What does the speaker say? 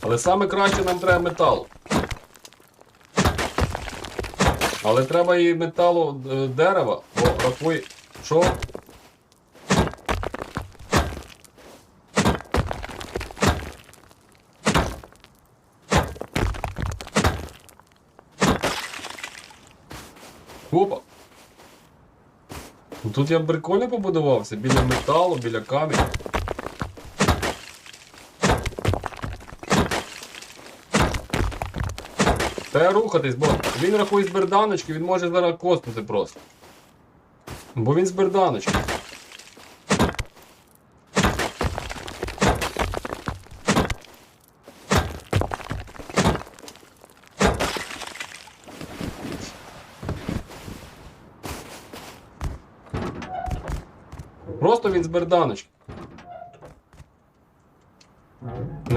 Але саме краще нам треба металу. Але треба і металу е, дерева, бо рахуй, що? Опа. Ну, Тут я прикольно побудувався, біля металу, біля каміння. Треба рухатись, бо він рахує з берданочки, він може зараз коснути просто. Бо він з берданочки. Просто він з берданочки. Ну,